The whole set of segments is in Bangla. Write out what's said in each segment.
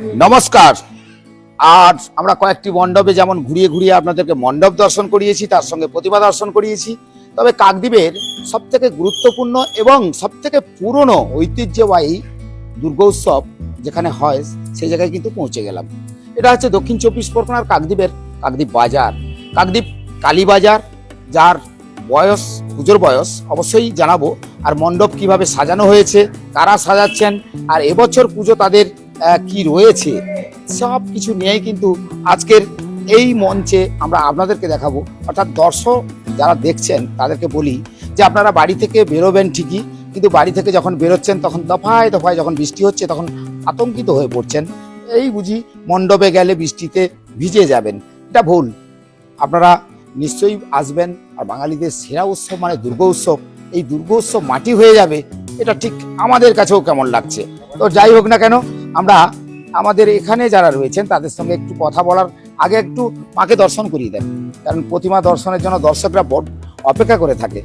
নমস্কার। আর আমরা কয়েকটি মণ্ডপে যেমন ঘুরিয়ে ঘুরিয়ে আপনাদেরকে মণ্ডপ দর্শন করিয়েছি, তার সঙ্গে প্রতিমা দর্শন করিয়েছি। তবে কাকদ্বীপের সব থেকে গুরুত্বপূর্ণ এবং সব থেকে পুরনো ঐতিহ্যবাহী দুর্গোৎসব যেখানে হয়, সেই জায়গায় কিন্তু পৌঁছে গেলাম। এটা হচ্ছে দক্ষিণ চব্বিশ পরগনার কাকদ্বীপের কাকদ্বীপ বাজার। কাকদ্বীপ কালীবাজার যার বয়স, পুজোর বয়স অবশ্যই জানাব। আর মণ্ডপ কীভাবে সাজানো হয়েছে, কারা সাজাচ্ছেন, আর এবছর পুজো তাদের কি রয়েছে। সব কিছু নিয়েই কিন্তু আজকের এই মঞ্চে আমরা আপনাদেরকে দেখাবো। অর্থাৎ দর্শক যারা দেখছেন, তাদেরকে বলি যে আপনারা বাড়ি থেকে বেরোবেন ঠিকই, কিন্তু বাড়ি থেকে যখন বেরোচ্ছেন, তখন দফায় দফায় যখন বৃষ্টি হচ্ছে, তখন আতঙ্কিত হয়ে পড়ছেন। এই বুঝি মণ্ডপে গেলে বৃষ্টিতে ভিজে যাবেন। এটা ভুল। আপনারা নিশ্চয়ই আসবেন, আর বাঙালিদের সেরা উৎসব মানে দুর্গা উৎসব। এই দুর্গা উৎসব মাটি হয়ে যাবে, এটা ঠিক আমাদের কাছেও কেমন লাগছে। তো যাই হোক না কেন আমরা আমাদের এখানে যারা রয়েছেন, তাদের সঙ্গে একটু কথা বলার আগে একটু মাকে দর্শন করিয়ে দেন। কারণ প্রতিমা দর্শনের জন্য দর্শকরা বড অপেক্ষা করে থাকে।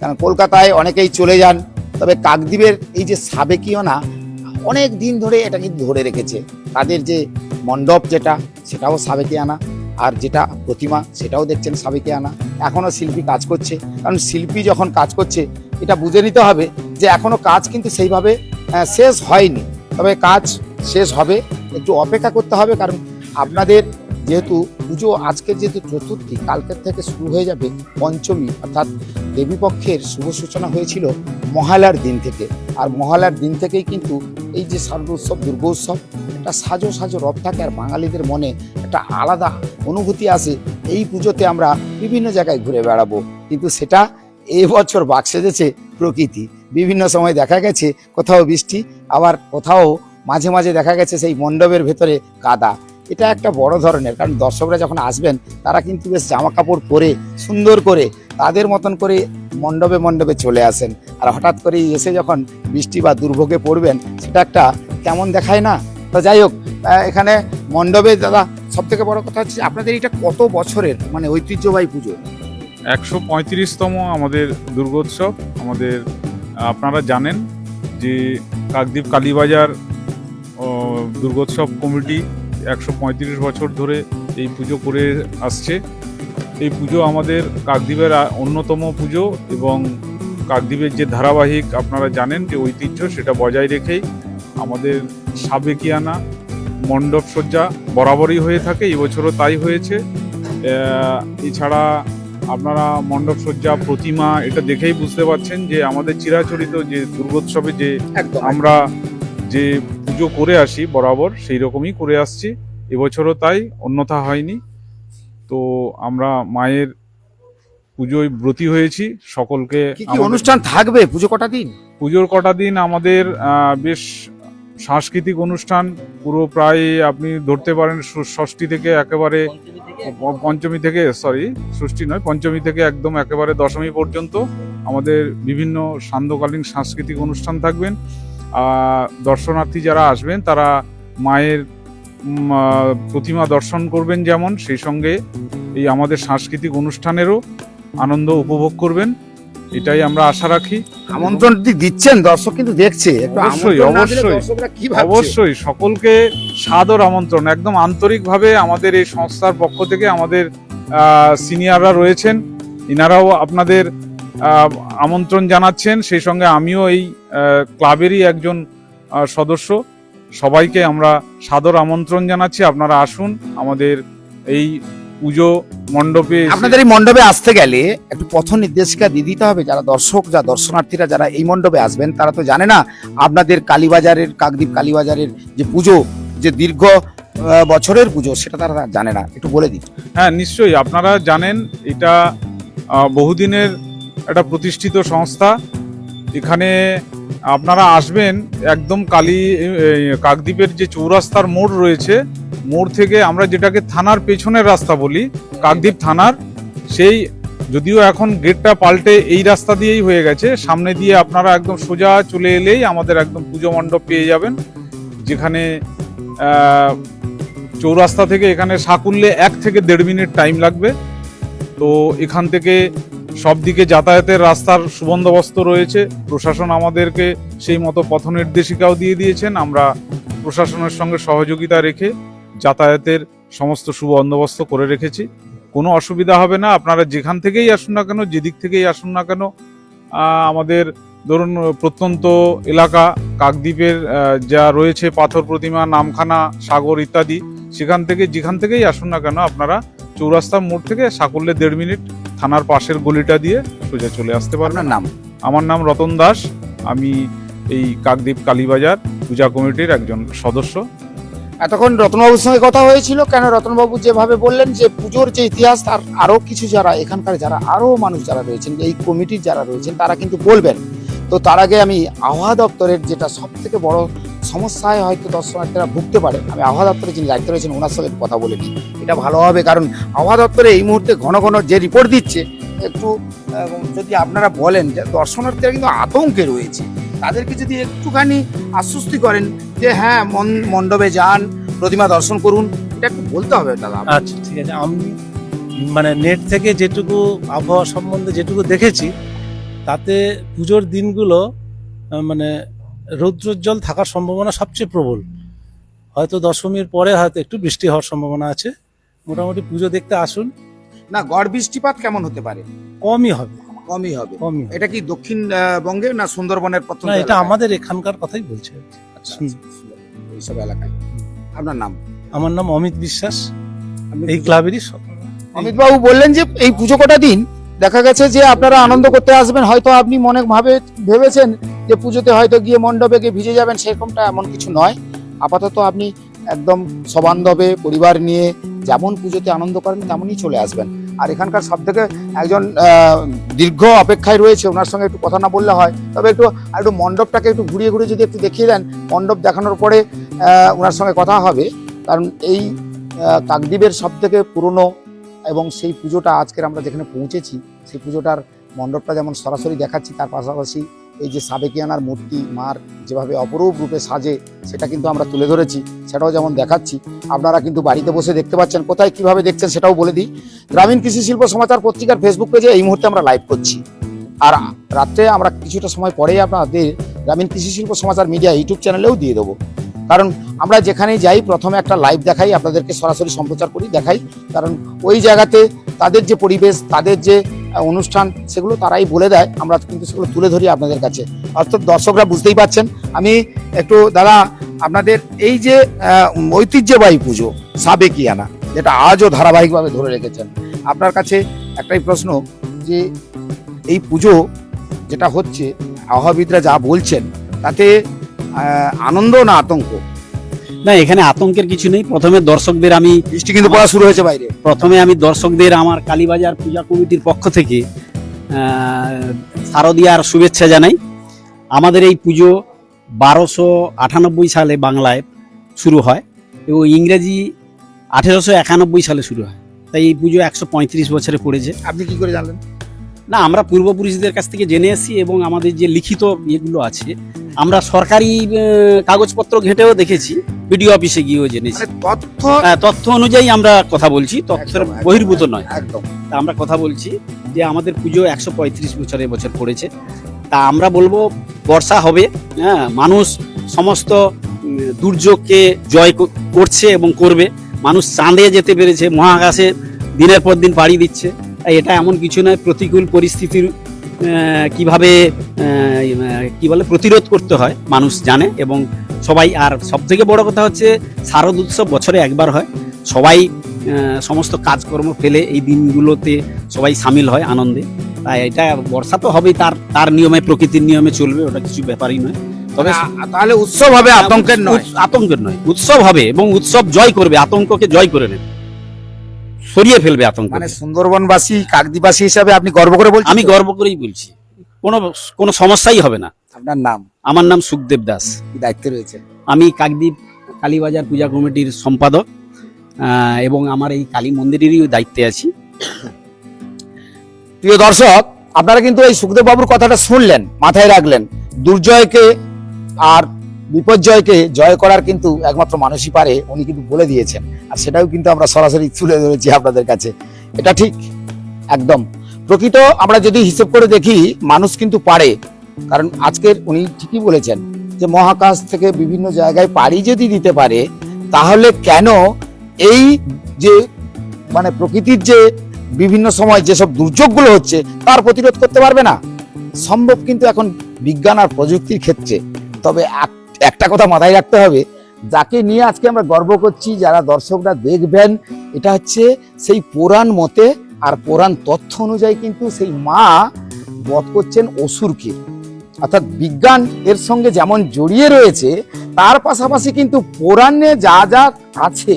কারণ কলকাতায় অনেকেই চলে যান, তবে কাকদ্বীপের এই যে সাবেকীয়না অনেক দিন ধরে এটা কিন্তু ধরে রেখেছে। তাদের যে মণ্ডপ যেটা, সেটাও সাবেকিয়ানা আর যেটা প্রতিমা, সেটাও দেখছেন সাবেকিয়ানা এখনও শিল্পী কাজ করছে। কারণ শিল্পী যখন কাজ করছে, এটা বুঝে নিতে হবে যে এখনও কাজ কিন্তু সেইভাবে শেষ হয়নি। তবে কাজ শেষ হবে। একটু অপেক্ষা করতে হবে কারণ আপনাদের যেহেতু পুজো আজকের যেহেতু চতুর্থী, কালকের থেকে শুরু হয়ে যাবে পঞ্চমী, অর্থাৎ দেবীপক্ষের শুভ সূচনা হয়েছিল মহালার দিন থেকে। আর মহালার দিন থেকেই কিন্তু এই যে শারদ উৎসব দুর্গোৎসব, একটা সাজো সাজো রব থাকে আর বাঙালিদের মনে একটা আলাদা অনুভূতি আসে। এই পুজোতে আমরা বিভিন্ন জায়গায় ঘুরে বেড়াবো। কিন্তু সেটা এবছর বাক সেজেছে প্রকৃতি। বিভিন্ন সময় দেখা গেছে, কোথাও বৃষ্টি, আবার কোথাও মাঝে মাঝে দেখা গেছে সেই মণ্ডপের ভেতরে কাদা এটা একটা বড় ধরনের, কারণ দর্শকরা যখন আসবেন, তারা কিন্তু বেশ জামা কাপড় পরে, সুন্দর করে, তাদের মতন করে মণ্ডপে মণ্ডপে চলে আসেন। আর হঠাৎ করে এসে যখন বৃষ্টি বা দুর্ভোগে পড়বেন, সেটা একটা কেমন দেখায় না? তো যাই হোক এখানে মণ্ডপে দাদা সব থেকে বড় কথা হচ্ছে আপনাদের এটা কত বছরের মানে ঐতিহ্যবাহী পুজো? একশো পঁয়ত্রিশতম আমাদের দুর্গোৎসব, আমাদের আপনারা জানেন যে কাকদ্বীপ কালীবাজার দুর্গোৎসব কমিটি একশো পঁয়ত্রিশ বছর ধরে এই পুজো করে আসছে। এই পুজো আমাদের কাকদ্বীপের অন্যতম পুজো এবং কাকদ্বীপের যে ধারাবাহিক আপনারা জানেন যে ঐতিহ্য সেটা বজায় রেখেই আমাদের সাবেকিয়ানা মণ্ডপ সজ্জা বরাবরই হয়ে থাকে। এবছরও তাই হয়েছে। এছাড়া আপনারা মণ্ডপ সজ্জা প্রতিমা এটা দেখেই বুঝতে পারছেন যে আমাদের চিরাচরিত যে দুর্গোৎসবে যে আমরা যে পুজো করে আসি বরাবর সেই রকমই করে আসছি। এবছরও তাই অন্যথা হয়নি। তো আমরা মায়ের পুজোয় ব্রতী হয়েছি সকলকে অনুষ্ঠান থাকবে? পুজো কটা দিন? পুজোর কটা দিন আমাদের বেশ সাংস্কৃতিক অনুষ্ঠান। পুরো প্রায় আপনি ধরতে পারেন ষষ্ঠী থেকে একেবারে পঞ্চমী থেকে সরি ষষ্ঠী নয়, পঞ্চমী থেকে একদম একেবারে দশমী পর্যন্ত আমাদের বিভিন্ন সান্ধ্যকালীন সাংস্কৃতিক অনুষ্ঠান থাকবেন। দর্শনার্থী যারা আসবেন, তারা মায়ের প্রতিমা দর্শন করবেন যেমন, সেই সঙ্গে এই আমাদের সাংস্কৃতিক অনুষ্ঠানেরও আনন্দ উপভোগ করবেন। এটাই আমরা আশা রাখি আমন্ত্রণ দিচ্ছেন দর্শক কিন্তু দেখছে অবশ্যই, অবশ্যই। অবশ্যই সকলকে সাদর আমন্ত্রণ একদম আন্তরিকভাবে আমাদের এই সংস্থার পক্ষ থেকে আমাদের সিনিয়ররা রয়েছেন ইনারাও আপনাদের আমন্ত্রণ জানাচ্ছেন সেই সঙ্গে আমিও এই ক্লাবেরই একজন সদস্য সবাইকে আমরা সাদর আমন্ত্রণ জানাচ্ছি আপনারা আসুন আমাদের এই পুজো মণ্ডপে আপনাদের এই মণ্ডপে আসতে গেলে একটু পথ নির্দেশিকা দিয়ে দিতে হবে। যারা দর্শক যা দর্শনার্থীরা যারা এই মণ্ডপে আসবেন তারা তো জানে না আপনাদের কালীবাজারের কাকদ্বীপ কালীবাজারের যে পুজো যে দীর্ঘ বছরের পুজো সেটা তারা জানে না। একটু বলে দিন। হ্যাঁ নিশ্চয়ই। আপনারা জানেন এটা বহুদিনের একটা প্রতিষ্ঠিত সংস্থা। এখানে আপনারা আসবেন একদম কালী কাকদ্বীপের যে চৌরাস্তার মোড় রয়েছে মোড় থেকে আমরা যেটাকে থানার পেছনের রাস্তা বলি, কাকদ্বীপ থানার, সেই যদিও এখন গেটটা পাল্টে এই রাস্তা দিয়েই হয়ে গেছে, সামনে দিয়ে আপনারা একদম সোজা চলে এলেই আমাদের একদম পুজো মণ্ডপ পেয়ে যাবেন, যেখানে চৌরাস্তা থেকে এখানে সাকুল্যে এক থেকে দেড় মিনিট টাইম লাগবে। তো এখান থেকে সব দিকে যাতায়াতের রাস্তার সুবন্দোবস্ত রয়েছে, প্রশাসন আমাদেরকে সেই মতো পথ নির্দেশিকাও দিয়ে দিয়েছেন, আমরা প্রশাসনের সঙ্গে সহযোগিতা রেখে যাতায়াতের সমস্ত সুবন্দোবস্ত করে রেখেছি। কোনো অসুবিধা হবে না আপনারা যেখান থেকেই আসুন না কেন যেদিক থেকেই আসুন না কেন আমাদের ধরুন প্রত্যন্ত এলাকা কাকদ্বীপের যা রয়েছে পাথর প্রতিমা নামখানা সাগর ইত্যাদি সেখান থেকে যেখান থেকেই আসুন না কেন আপনারা চৌরাস্তা মোড় থেকে সাকল্যে দেড় মিনিট থানার পাশের গলিটা দিয়ে সোজা চলে আসতে পারবেন। নাম? আমার নাম রতন দাস আমি এই কাকদ্বীপ কালীবাজার পূজা কমিটির একজন সদস্য। এতক্ষণ রতনবাবুর সঙ্গে কথা হয়েছিল। কেন রতনবাবু যেভাবে বললেন যে পুজোর যে ইতিহাস, তার আরও কিছু যারা এখানকার যারা আরও মানুষ যারা রয়েছেন, এই কমিটির যারা রয়েছেন, তারা কিন্তু বলবেন। তো তার আগে আমি আবহাওয়া দপ্তরের যেটা সব থেকে বড় সমস্যায় হয়তো দর্শনার্থীরা ভুগতে পারে, আমি আবহাওয়া দপ্তরে যিনি দায়িত্ব রয়েছেন, ওনার সঙ্গে কথা বলে নিই। এটা ভালো হবে, কারণ আবহাওয়া দপ্তরে এই মুহূর্তে ঘন ঘন যে রিপোর্ট দিচ্ছে, একটু যদি আপনারা বলেন যে দর্শনার্থীরা কিন্তু আতঙ্কে রয়েছে। তাদেরকে যদি একটুখানি আশ্বস্তি করেন যে হ্যাঁ মন- মণ্ডপে যান প্রতিমা দর্শন করুন এটা একটু বলতে হবে দাদা আচ্ছা ঠিক আছে। আমি মানে নেট থেকে যেটুকু আবহাওয়া সম্বন্ধে যেটুকু দেখেছি তাতে পুজোর দিনগুলো মানে রৌদ্রোজ্জ্বল থাকার সম্ভাবনা সবচেয়ে প্রবল। হয়তো দশমীর পরে হয়তো একটু বৃষ্টি হওয়ার সম্ভাবনা আছে। মোটামুটি পুজো দেখতে আসুন। না গড় বৃষ্টিপাত কেমন হতে পারে? কমই হবে। কমই হবে। কমই হবে। এটা কি দক্ষিণ আহ, বঙ্গে না সুন্দরবনের না এটা আমাদের এখানকার কথাই বলছে। আচ্ছা, হুম। এইসব এলাকায়। আপনার নাম? আমার নাম অমিত বিশ্বাস। আপনি এই ক্লাবেরই স- অমিত বাবু বললেন যে এই পুজো কটা দিন দেখা গেছে যে আপনারা আনন্দ করতে আসবেন। হয়তো আপনি মনে ভাবে ভেবেছেন যে পুজোতে হয়তো গিয়ে মণ্ডপে গিয়ে ভিজে যাবেন সেরকমটা এমন কিছু নয়। আপাতত আপনি একদম সবান্ধবে পরিবার নিয়ে যেমন পুজোতে আনন্দ করেন তেমনই চলে আসবেন। আর এখানকার সব থেকে একজন দীর্ঘ অপেক্ষায় রয়েছে, ওনার সঙ্গে একটু কথা না বললে হয়। তবে একটু, আর একটু মণ্ডপটাকে একটু ঘুরিয়ে ঘুরিয়ে যদি একটু দেখিয়ে দেন, মণ্ডপ দেখানোর পরে ওনার সঙ্গে কথা হবে। কারণ এই কাকদ্বীপের সব থেকে পুরনো এবং সেই পুজোটা আজকের আমরা যেখানে পৌঁছেছি, সেই পুজোটার মণ্ডপটা যেমন সরাসরি দেখাচ্ছি, তার পাশাপাশি এই যে সাবেকিয়ানার মূর্তি, মার যেভাবে অপরূপ রূপে সাজে, সেটা কিন্তু আমরা তুলে ধরেছি, সেটাও যেমন দেখাচ্ছি। আপনারা কিন্তু বাড়িতে বসে দেখতে পাচ্ছেন কোথায় কীভাবে দেখছেন সেটাও বলে দিই। গ্রামীণ কৃষি শিল্প সমাচার পত্রিকার ফেসবুক পেজে এই মুহূর্তে আমরা লাইভ করছি। আর রাত্রে আমরা কিছুটা সময় পরেই আপনাদের গ্রামীণ কৃষি শিল্প সমাচার মিডিয়া ইউটিউব চ্যানেলেও দিয়ে দেবো। কারণ আমরা যেখানেই যাই, প্রথমে একটা লাইভ দেখাই, আপনাদেরকে সরাসরি সম্প্রচার করি, দেখাই। কারণ ওই জায়গাতে তাদের যে পরিবেশ, তাদের যে অনুষ্ঠান, সেগুলো তারাই বলে দেয়। আমরা কিন্তু সেগুলো তুলে ধরি আপনাদের কাছে। অর্থাৎ দর্শকরা বুঝতেই পাচ্ছেন আমি একটু, দাদা, আপনাদের এই যে ঐতিহ্যবাহী পুজো, সাবেকিয়ানা, যেটা আজও ধারাবাহিকভাবে ধরে রেখেছেন, আপনার কাছে একটাই প্রশ্ন যে, এই পুজো যেটা হচ্ছে আবহাওয়াবিদরা যা বলছেন, তাতে আনন্দ না আতঙ্ক? না এখানে আতঙ্কের কিছু নেই। প্রথমে দর্শকদের আমি বৃষ্টি কিন্তু পড়া শুরু হয়েছে বাইরে। প্রথমে আমি দর্শকদের আমার কালীবাজার পূজা কমিটির পক্ষ থেকে শারদীয়ার শুভেচ্ছা জানাই। আমাদের এই পুজো বারোশো আটানব্বই সালে বাংলায় শুরু হয় এবং ইংরেজি আঠেরোশো একানব্বই সালে শুরু হয়। তাই এই পুজো একশো পঁয়ত্রিশ বছরে পড়েছে। আপনি কি করে জানলেন? না আমরা পূর্বপুরুষদের কাছ থেকে জেনে এসেছি এবং আমাদের যে লিখিত ইয়েগুলো আছে আমরা সরকারি কাগজপত্র ঘেঁটেও দেখেছি বিডিও অফিসে গিয়েও জেনেছি। মানে তথ্য হ্যাঁ, তথ্য অনুযায়ী আমরা কথা বলছি তথ্যের বহির্ভূত নয়। একদম। তা আমরা কথা বলছি যে আমাদের পুজো একশো পঁয়ত্রিশ বছর এবছর পড়েছে। তা আমরা বলব বর্ষা হবে হ্যাঁ মানুষ সমস্ত দুর্যোগকে জয় করছে এবং করবে। মানুষ চাঁদে যেতে পেরেছে মহাকাশে দিনের পর দিন পাড়ি দিচ্ছে। তাই এটা এমন কিছু নয় প্রতিকূল পরিস্থিতির কীভাবে কি বলে প্রতিরোধ করতে হয় মানুষ জানে এবং সবাই আর সব থেকে বড় কথা হচ্ছে শারদ উৎসব বছরে একবার হয়। সবাই সমস্ত কাজকর্ম ফেলে এই দিনগুলোতে সবাই সামিল হয় আনন্দে। তাই এটা বর্ষা তো হবেই তার তার নিয়মে প্রকৃতির নিয়মে চলবে ওটা কিছু ব্যাপারই নয়। তবে তাহলে উৎসব হবে আতঙ্কের নয়। আতঙ্কের নয় উৎসব হবে এবং উৎসব জয় করবে আতঙ্ককে জয় করে নেবে। সরিয়ে ফেলবে আতঙ্ক মানে সুন্দরবনবাসী কাকদ্বীপবাসী হিসাবে আপনি গর্ব করে বলছেন আমি গর্ব করেই বলছি। কোনো কোনো সমস্যাই হবে না। আপনার নাম? আমার নাম সুখদেব দাস। দায়িত্বে রয়েছে আমি কাকদ্বীপ কালীবাজার পূজা কমিটির সম্পাদক এবং আমার এই কালী মন্দিরেরই দায়িত্বে আছি। প্রিয় দর্শক আপনারা কিন্তু এই সুখদেব বাবুর কথাটা শুনলেন মাথায় রাখলেন। দুর্জয়কে আর বিপর্যয়কে জয় করার কিন্তু একমাত্র মানুষই পারে, উনি কিন্তু বলে দিয়েছেন। আর সেটাও কিন্তু আমরা সরাসরি তুলে ধরেছি আপনাদের কাছে। এটা ঠিক, একদম। প্রকৃত আমরা যদি হিসেব করে দেখি, মানুষ কিন্তু পারে। কারণ আজকের উনি ঠিকই বলেছেন যে, মহাকাশ থেকে বিভিন্ন জায়গায় পাড়ি যদি দিতে পারে, তাহলে কেন এই যে মানে প্রকৃতির যে বিভিন্ন সময় যেসব দুর্যোগগুলো হচ্ছে, তার প্রতিরোধ করতে পারবে না? সম্ভব কিন্তু এখন বিজ্ঞান আর প্রযুক্তির ক্ষেত্রে। তবে একটা কথা মাথায় রাখতে হবে, যাকে নিয়ে আজকে আমরা গর্ব করছি, যারা দর্শকরা দেখবেন, এটা হচ্ছে সেই পুরাণ মতে আর পুরাণ তথ্য অনুযায়ী কিন্তু সেই মা বধ করছেন অসুরকে। অর্থাৎ বিজ্ঞান এর সঙ্গে যেমন জড়িয়ে রয়েছে, তার পাশাপাশি কিন্তু পুরাণে যা যা আছে,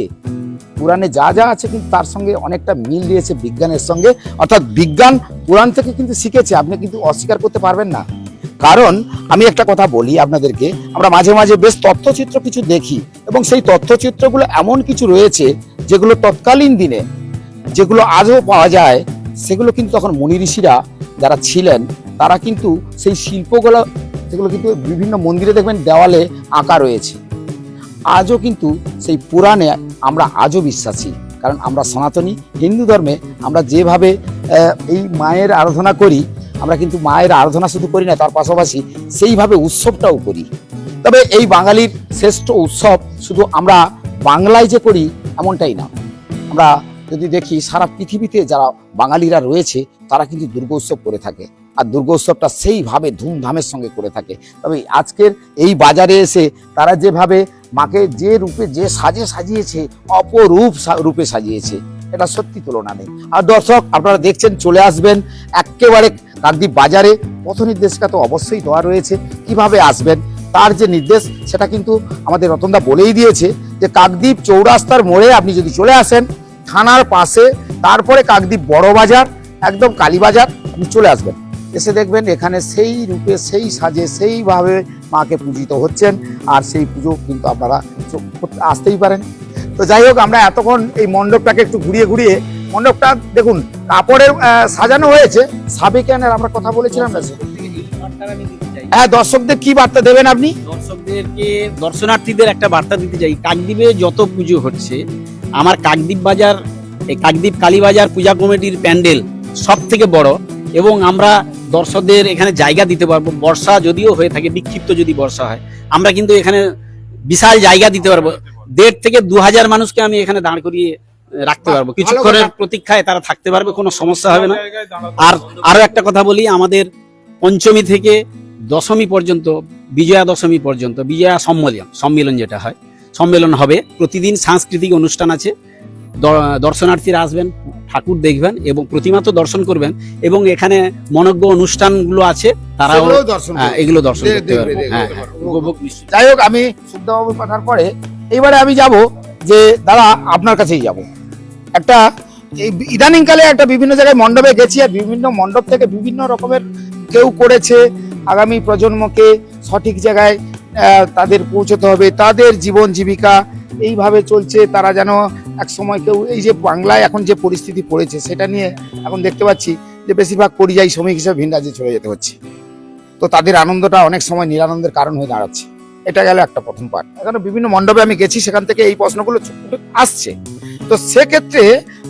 পুরাণে যা যা আছে কিন্তু তার সঙ্গে অনেকটা মিল দিয়েছে বিজ্ঞানের সঙ্গে। অর্থাৎ বিজ্ঞান পুরাণ থেকে কিন্তু শিখেছে, আপনি কিন্তু অস্বীকার করতে পারবেন না। কারণ আমি একটা কথা বলি আপনাদেরকে, আমরা মাঝে মাঝে বেশ তথ্যচিত্র কিছু দেখি এবং সেই তথ্যচিত্রগুলো এমন কিছু রয়েছে যেগুলো তৎকালীন দিনে, যেগুলো আজও পাওয়া যায়, সেগুলো কিন্তু তখন মুনি ঋষিরা যারা ছিলেন, তারা কিন্তু সেই শিল্পগুলো, সেগুলো কিন্তু বিভিন্ন মন্দিরে দেখবেন দেওয়ালে আঁকা রয়েছে। আজও কিন্তু সেই পুরাণে আমরা আজও বিশ্বাসী, কারণ আমরা সনাতনী হিন্দু ধর্মে আমরা যেভাবে এই মায়ের আরাধনা করি আমরা কিন্তু মায়ের আরাধনা শুধু করি না, তার পাশাপাশি সেইভাবে উৎসবটাও করি। তবে এই বাঙালির শ্রেষ্ঠ উৎসব শুধু আমরা বাংলায় যে করি, এমনটাই না। আমরা যদি দেখি, সারা পৃথিবীতে যারা বাঙালিরা রয়েছে, তারা কিন্তু দুর্গোৎসব করে থাকে। আর দুর্গোৎসবটা সেইভাবে ধুমধামের সঙ্গে করে থাকে। তবে আজকের এই বাজারে এসে তারা যেভাবে মাকে যে রূপে, যে সাজে সাজিয়েছে, অপরূপ রূপে সাজিয়েছে, এটা সত্যি তুলনা নেই। আর দর্শক, আপনারা দেখছেন, চলে আসবেন একেবারে কাকদ্বীপ বাজারে পথ নির্দেশিকা তো অবশ্যই দেওয়া রয়েছে। কীভাবে আসবেন? তার যে নির্দেশ, সেটা কিন্তু আমাদের রতনদা বলেই দিয়েছে যে কাকদ্বীপ চৌরাস্তার মোড়ে আপনি যদি চলে আসেন, থানার পাশে, তারপরে কাকদ্বীপ বড় বাজার, একদম কালীবাজার আপনি চলে আসবেন। এসে দেখবেন এখানে সেই রূপে, সেই সাজে, সেইভাবে মাকে পূজিত হচ্ছেন, আর সেই পুজো কিন্তু আপনারা আসতেই পারেন। তো যাই হোক, আমরা এতক্ষণ এই মণ্ডপটাকে একটু ঘুরিয়ে ঘুরিয়ে, মণ্ডপটা দেখুন কাপড়ের সাজানো হয়েছে। সাবেকানের আমরা কথা বলেছিলাম না হ্যাঁ দর্শকদের কি বার্তা দেবেন আপনি? দর্শকদেরকে, দর্শনার্থীদের একটা বার্তা দিতে চাই। কাকদ্বীপে যত পুজো হচ্ছে, আমার কাকদ্বীপ বাজার, এই কাকদ্বীপ কালীবাজার পূজা কমিটির প্যান্ডেল সব থেকে বড় এবং আমরা দর্শকদের এখানে জায়গা দিতে পারব। বর্ষা যদিও হয়ে থাকে, বিক্ষিপ্ত যদি বর্ষা হয়, আমরা কিন্তু এখানে বিশাল জায়গা দিতে পারব। দেড় থেকে দু হাজার মানুষকে আমি এখানে দাঁড় করিয়ে রাখতে পারব। কিছুক্ষণের প্রতীক্ষায় তারা থাকতে পারবে কোনো সমস্যা হবে না। আর। আরও একটা কথা বলি আমাদের পঞ্চমী থেকে দশমী পর্যন্ত বিজয়া দশমী পর্যন্ত বিজয়া সম্মেলন সম্মেলন যেটা হয় সম্মেলন হবে। প্রতিদিন সাংস্কৃতিক অনুষ্ঠান আছে। দর্শনার্থীরা আসবেন ঠাকুর দেখবেন এবং প্রতিমা তো দর্শন করবেন এবং এখানে মনজ্ঞ অনুষ্ঠানগুলো আছে তারাও হ্যাঁ, এগুলো দর্শন করতে পারবে। হ্যাঁ। হ্যাঁ যাই হোক আমি সুদ্ধবাবুর কথার পরে এবারে আমি যাব যে দাদা আপনার কাছেই যাব। একটা ইদানিংকালে একটা বিভিন্ন জায়গায় মণ্ডপে গেছি আর বিভিন্ন মণ্ডপ থেকে বিভিন্ন রকমের কেউ করেছে। আগামী প্রজন্মকে সঠিক জায়গায় তাদের পৌঁছতে হবে, তাদের জীবন জীবিকা এইভাবে চলছে। তারা যেন এক সময় কেউ এই যে বাংলায় এখন যে পরিস্থিতি পড়েছে, সেটা নিয়ে এখন দেখতে পাচ্ছি যে বেশিরভাগ পরিযায়ী শ্রমিক হিসেবে ভিন রাজ্যে চলে যেতে হচ্ছে। তো তাদের আনন্দটা অনেক সময় নিরানন্দের কারণ হয়ে দাঁড়াচ্ছে। এটা গেল একটা প্রথম পার্ট এখানে বিভিন্ন মণ্ডপে আমি গেছি, সেখান থেকে এই প্রশ্নগুলো আসছে। তো সেক্ষেত্রে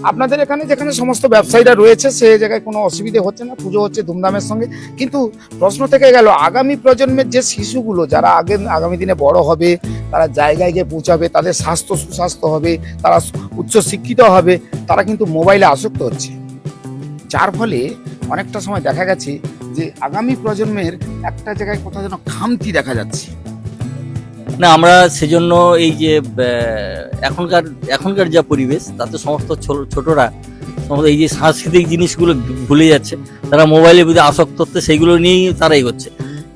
আপনাদের এখানে যেখানে সমস্ত ব্যবসায়ীরা রয়েছে, সে জায়গায় কোনো অসুবিধে হচ্ছে না, পুজো হচ্ছে ধুমধামের সঙ্গে। কিন্তু প্রশ্ন থেকে গেল, আগামী প্রজন্মের যে শিশুগুলো, যারা আগে, আগামী দিনে বড় হবে, তারা জায়গায় গিয়ে পৌঁছাবে, তাদের স্বাস্থ্য সুস্বাস্থ্য হবে, তারা উচ্চ শিক্ষিত হবে, তারা কিন্তু মোবাইলে আসক্ত হচ্ছে। যার ফলে অনেকটা সময় দেখা গেছে যে, আগামী প্রজন্মের একটা জায়গায় কোথাও যেন খামতি দেখা যাচ্ছে। না, আমরা সেজন্য এই যে এখনকার এখনকার যা পরিবেশ, তাতে সমস্ত ছোটরা, সমস্ত এই যে সাংস্কৃতিক জিনিসগুলো ভুলে যাচ্ছে, তারা মোবাইলের প্রতি আসক্ত হচ্ছে সেইগুলো নিয়েই তারা এগোচ্ছে।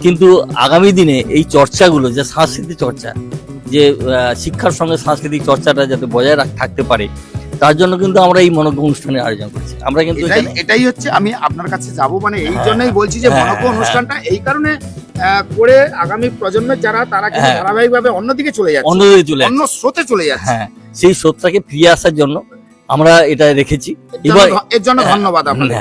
কিন্তু আগামী দিনে এই চর্চাগুলো, যে সাংস্কৃতিক চর্চা, যে শিক্ষার সঙ্গে সাংস্কৃতিক চর্চাটা যাতে বজায় থাকতে পারে তার জন্য কিন্তু আমরা এই মনোজ্ঞ অনুষ্ঠানের আয়োজন করছি। আমরা কিন্তু এটাই হচ্ছে আমি আপনার কাছে যাব মানে এই হ্যাঁ, জন্যই বলছি যে হ্যাঁ, মনজ্ঞ হ্যাঁ। অনুষ্ঠানটা এই কারণে করে আগামী প্রজন্মের যারা তারা কিন্তু। ধারাবাহিকভাবে অন্যদিকে চলে যাচ্ছে। অন্যদিকে চলে অন্য স্রোতে চলে যাচ্ছে। হ্যাঁ সেই স্রোতটাকে ফিরিয়ে আসার জন্য আমরা এটা রেখেছি। এবার- এর জন্য ধন্যবাদ আপনাদের।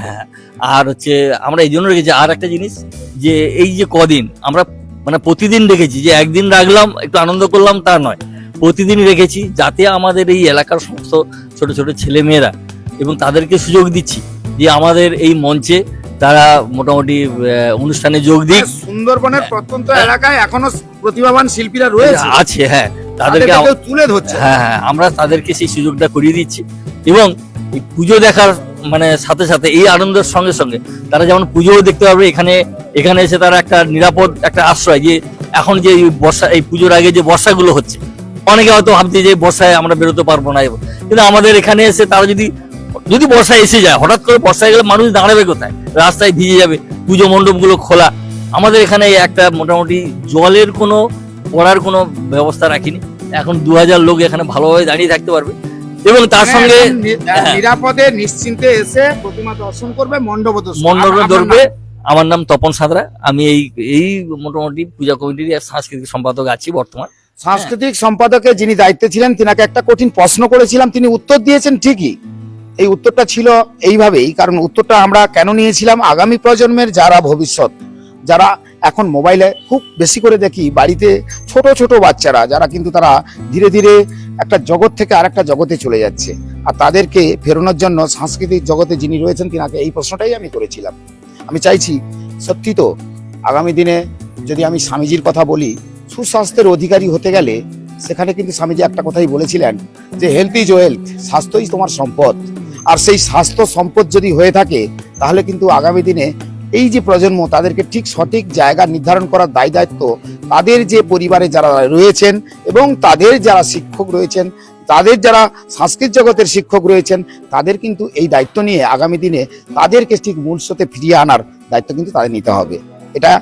আর হচ্ছে আমরা এই জন্য রেখেছি আর একটা জিনিস যে এই যে কদিন আমরা মানে প্রতিদিন রেখেছি যে একদিন রাখলাম একটু আনন্দ করলাম তা নয়। প্রতিদিন রেখেছি যাতে আমাদের এই এলাকার সমস্ত ছোট ছোট ছেলে মেয়েরা এবং তাদেরকে সুযোগ দিচ্ছি যে আমাদের এই মঞ্চে তারা মোটামুটি অনুষ্ঠানে যোগ দিক। সুন্দরবনের প্রত্যন্ত এলাকায় এখনও প্রতিভাবান শিল্পীরা রয়েছে। আছে হ্যাঁ। তাদেরকে তুলে ধরছে। হ্যাঁ হ্যাঁ আমরা তাদেরকে সেই সুযোগটা করিয়ে দিচ্ছি। এবং এই পুজো দেখার মানে সাথে সাথে এই আনন্দের সঙ্গে সঙ্গে তারা যেমন পুজোও দেখতে পারবে এখানে এখানে এসে তারা একটা নিরাপদ একটা আশ্রয় যে এখন যে বর্ষা এই পুজোর আগে যে বর্ষাগুলো হচ্ছে অনেকে হয়তো ভাবছে যে বর্ষায় আমরা বেরোতে পারব না। কিন্তু আমাদের এখানে এসে তারা যদি যদি বর্ষা এসে যায় হঠাৎ করে বর্ষায় গেলে মানুষ দাঁড়াবে কোথায়? রাস্তায় ভিজে যাবে পুজো মণ্ডপগুলো খোলা। আমাদের এখানে একটা মোটামুটি জলের কোনো পড়ার কোনো ব্যবস্থা রাখিনি। এখন দু হাজার লোক এখানে ভালোভাবে দাঁড়িয়ে থাকতে পারবে। এবং তার মানে সঙ্গে হ্যাঁ। নিরাপদে নিশ্চিন্তে এসে প্রতিমা দর্শন করবে মণ্ডপ মণ্ডপে ধরবে আমার নাম তপন সাঁতরা। আমি এই এই মোটামুটি পূজা কমিটির সাংস্কৃতিক সম্পাদক আছি বর্তমান। সাংস্কৃতিক সম্পাদকের যিনি দায়িত্বে ছিলেন, তিনাকে একটা কঠিন প্রশ্ন করেছিলাম। তিনি উত্তর দিয়েছেন ঠিকই। এই উত্তরটা ছিল এইভাবেই, কারণ উত্তরটা আমরা কেন নিয়েছিলাম? আগামী প্রজন্মের যারা ভবিষ্যৎ, যারা এখন মোবাইলে খুব বেশি করে দেখি, বাড়িতে ছোট ছোট বাচ্চারা, যারা কিন্তু তারা ধীরে ধীরে একটা জগৎ থেকে আরেকটা জগতে চলে যাচ্ছে। আর তাদেরকে ফেরানোর জন্য সাংস্কৃতিক জগতে যিনি রয়েছেন, তিনাকে এই প্রশ্নটাই আমি করেছিলাম। আমি চাইছি, সত্যি তো, আগামী দিনে যদি আমি স্বামীজির কথা বলি সুস্বাস্থ্যের অধিকারী হতে গেলে সেখানে কিন্তু স্বামীজি একটা কথাই বলেছিলেন যে হেলথ ইজ ওয়েলথ স্বাস্থ্যই তোমার সম্পদ। আর সেই স্বাস্থ্য সম্পদ যদি হয়ে থাকে, তাহলে কিন্তু আগামী দিনে এই যে প্রজন্ম, তাদেরকে ঠিক সঠিক জায়গা নির্ধারণ করার দায় দায়িত্ব তাদের যে পরিবারে যারা রয়েছেন এবং তাদের যারা শিক্ষক রয়েছেন, তাদের যারা সংস্কৃত জগতের শিক্ষক রয়েছেন, তাদের কিন্তু এই দায়িত্ব নিয়ে আগামী দিনে তাদেরকে ঠিক মূল ফিরিয়ে আনার দায়িত্ব কিন্তু তাদের নিতে হবে। এটা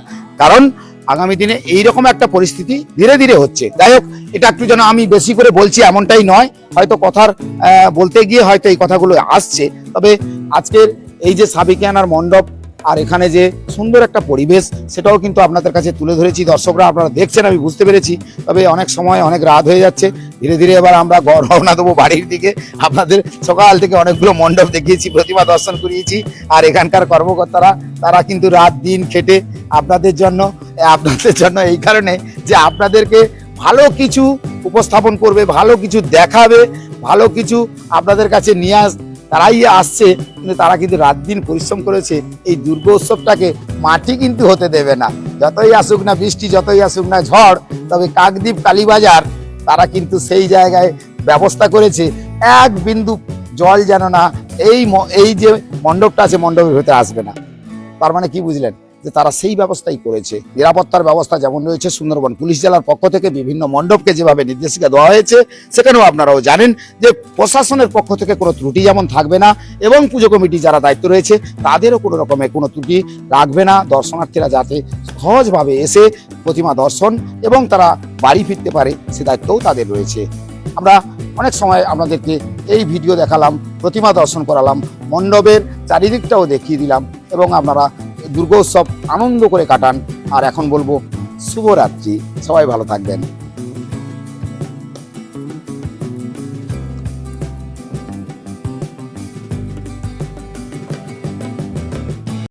কারণ আগামী দিনে এইরকম একটা পরিস্থিতি ধীরে ধীরে হচ্ছে। যাই হোক, এটা একটু যেন আমি বেশি করে বলছি এমনটাই নয়। হয়তো কথার বলতে গিয়ে হয়তো এই কথাগুলো আসছে। তবে আজকের এই যে সাবিকিয়ানার মণ্ডপ আর এখানে যে সুন্দর একটা পরিবেশ, সেটাও কিন্তু আপনাদের কাছে তুলে ধরেছি। দর্শকরা আপনারা দেখছেন, আমি বুঝতে পেরেছি। তবে অনেক সময় অনেক রাত হয়ে যাচ্ছে। ধীরে ধীরে এবার আমরা রওনা দেবো বাড়ির দিকে। আপনাদের সকাল থেকে অনেকগুলো মণ্ডপ দেখিয়েছি, প্রতিমা দর্শন করিয়েছি। আর এখানকার কর্মকর্তারা, তারা কিন্তু রাত, দিন খেটে আপনাদের জন্য আপনাদের জন্য এই কারণে যে আপনাদেরকে ভালো কিছু উপস্থাপন করবে, ভালো কিছু দেখাবে, ভালো কিছু আপনাদের কাছে নিয়ে তারাই আসছে, কিন্তু তারা কিন্তু রাত দিন পরিশ্রম করেছে, এই দুর্গোৎসবটাকে মাটি কিন্তু হতে দেবে না। যতই আসুক না বৃষ্টি, যতই আসুক না ঝড়, তবে কাকদ্বীপ, কালীবাজার, তারা কিন্তু সেই জায়গায় ব্যবস্থা করেছে। এক বিন্দু জল যেন না এই এই যে মণ্ডপটা আছে, মণ্ডপের ভেতরে আসবে না। তার মানে কি বুঝলেন? যে তারা সেই ব্যবস্থাই করেছে। নিরাপত্তার ব্যবস্থা যেমন রয়েছে, সুন্দরবন পুলিশ জেলার পক্ষ থেকে বিভিন্ন মণ্ডপকে যেভাবে নির্দেশিকা দেওয়া হয়েছে, সেখানেও আপনারাও জানেন যে প্রশাসনের পক্ষ থেকে কোনো ত্রুটি যেমন থাকবে না এবং পুজো কমিটি যারা দায়িত্ব রয়েছে, তাদেরও কোনো রকমের কোনো ত্রুটি রাখবে না। দর্শনার্থীরা যাতে সহজভাবে এসে প্রতিমা দর্শন এবং তারা বাড়ি ফিরতে পারে, সে দায়িত্বও তাদের রয়েছে। আমরা অনেক সময় আপনাদেরকে এই ভিডিও দেখালাম, প্রতিমা দর্শন করালাম, মণ্ডপের চারিদিকটাও দেখিয়ে দিলাম এবং আপনারা দুর্গোৎসব আনন্দ করে কাটান। আর এখন বলব শুভরাত্রি। সবাই ভালো থাকবেন।